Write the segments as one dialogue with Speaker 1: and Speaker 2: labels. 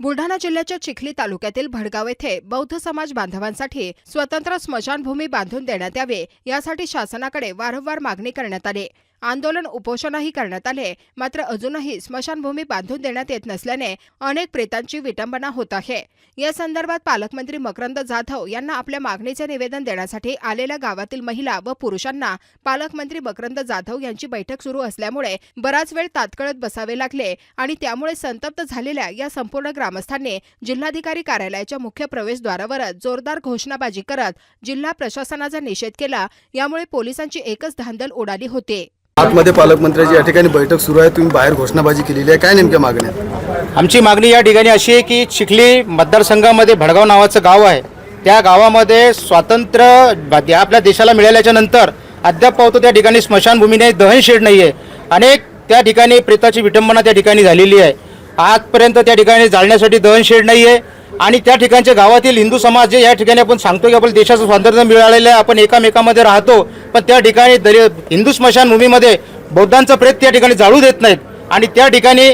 Speaker 1: बुलढाणा जिल्ह्याच्या चिखली तालुक्यातील भडगाव येथे बौद्ध समाज बांधवांसाठी स्वतंत्र स्मशानभूमी बांधून देण्यात यावे यासाठी शासनाकडे वारंवार मागणी करण्यात आली. आंदोलन उपोषणही करण्यात आले मात्र अजूनही स्मशानभूमी बांधून देण्यात येत नसल्याने अनेक प्रेतांची विटंबना होत आहे. या संदर्भात पालकमंत्री मकरंद जाधव यांना आपल्या मागणीचे निवेदन देण्यासाठी आलेल्या गावातील महिला व पुरुषांना पालकमंत्री मकरंद जाधव यांची बैठक सुरू असल्यामुळे बराच वेळ तात्कळत बसावे लागले आणि त्यामुळे संतप्त झालेल्या या संपूर्ण ग्रामस्थांनी जिल्हाधिकारी कार्यालयाच्या मुख्य प्रवेशद्वारावरच जोरदार घोषणाबाजी करत जिल्हा प्रशासनाचा निषेध केला. यामुळे पोलिसांची एकच धांदल उडाली होती.
Speaker 2: आतमध्ये पालकमंत्र्याची या ठिकाणी बैठक सुरू आहे. तुम्ही बाहेर घोषणाबाजी केलेली आहे. काय नेमक्या मागण्या
Speaker 3: आमची मागणी या ठिकाणी अशी आहे की चिखली मतदारसंघामध्ये भडगाव नावाचं गाव आहे. त्या गावामध्ये स्वातंत्र्य आपल्या देशाला मिळाल्याच्या नंतर अद्याप पावतो त्या ठिकाणी स्मशानभूमी नाही दहनशेड नाही आहे अनेक त्या ठिकाणी प्रेताची विटंबना त्या ठिकाणी झालेली आहे. आजपर्यंत त्या ठिकाणी जाळण्यासाठी दहनशेड नाही आहे आणि त्या ठिकाणच्या गावातील हिंदू समाज जे या ठिकाणी आपण सांगतो की आपल्या देशाचं स्वातंत्र्य मिळालेलं आहे आपण एकामेकामध्ये राहतो. पण त्या ठिकाणी दरी हिंदू स्मशानभूमीमध्ये बौद्धांचं प्रेत त्या ठिकाणी जाळू देत नाहीत. आणि त्या ठिकाणी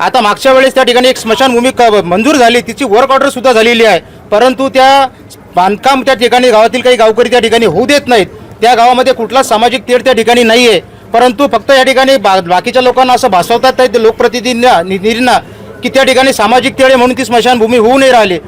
Speaker 3: आता मागच्या वेळेस त्या ठिकाणी एक स्मशानभूमी क- मंजूर झाली. तिची वर्क ऑर्डर सुद्धा झालेली आहे. परंतु त्या बांधकाम त्या ठिकाणी गावातील काही गावकरी त्या ठिकाणी होऊ देत नाहीत. त्या गावामध्ये कुठलाच सामाजिक तेढ त्या ठिकाणी नाही आहे परंतु फक्त या ठिकाणी बा बाकीच्या लोकांना असं भासवतात ते लोकप्रतिनिधींना की त्या ठिकाणी सामाजिक तेळे म्हणून ती स्मशानभूमी होऊ नाही राहिली.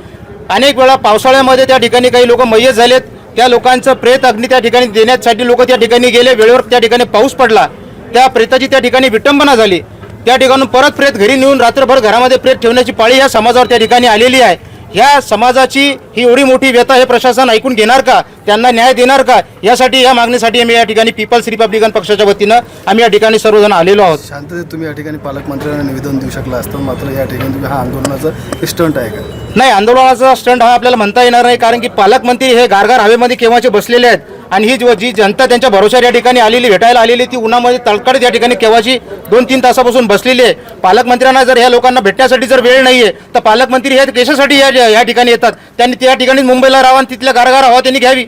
Speaker 3: अनेक वेळा पावसाळ्यामध्ये त्या ठिकाणी काही लोक मय्यत झालेत. त्या लोकांचं प्रेत अग्नी त्या ठिकाणी देण्यासाठी लोक त्या ठिकाणी गेले. वेळेवर त्या ठिकाणी पाऊस पडला. त्या प्रेताची त्या ठिकाणी विटंबना झाली. त्या ठिकाणून परत प्रेत घरी नेऊन रात्रभर घरामध्ये प्रेत ठेवण्याची पाळी या समाजावर त्या ठिकाणी आलेली आहे. ह्या समाजाची ही एवढी मोठी व्यथा हे प्रशासन ऐकून घेणार का? त्यांना न्याय देणार का? यासाठी या मागणीसाठी आम्ही या ठिकाणी पीपल्स रिपब्लिकन पक्षाच्या वतीनं आम्ही या ठिकाणी सर्वजण आलेलो आहोत.
Speaker 2: शांततेत तुम्ही या ठिकाणी पालकमंत्र्यांना निवेदन देऊ शकला असतं मात्र या ठिकाणी तुम्ही हा आंदोलनाचं स्टंट आहे का?
Speaker 3: नाही आंदोलनाचा स्टंट हा आपल्याला म्हणता येणार नाही कारण की पालकमंत्री हे गारगार हवेमध्ये केव्हाचे बसलेले आहेत? आणि ही जी जनता त्यांच्या भरोशावर या ठिकाणी आलेली भेटायला आलेली ती उन्हामध्ये तळकडत या ठिकाणी केव्हाची दोन तीन तासापासून बसलेली आहे. पालकमंत्र्यांना जर ह्या लोकांना भेटण्यासाठी जर वेळ नाही आहे तर पालकमंत्री हे कशासाठी या या ठिकाणी येतात. त्यांनी त्या ठिकाणी मुंबईला राहावं आणि तिथल्या गारगार हवा त्यांनी घ्यावी.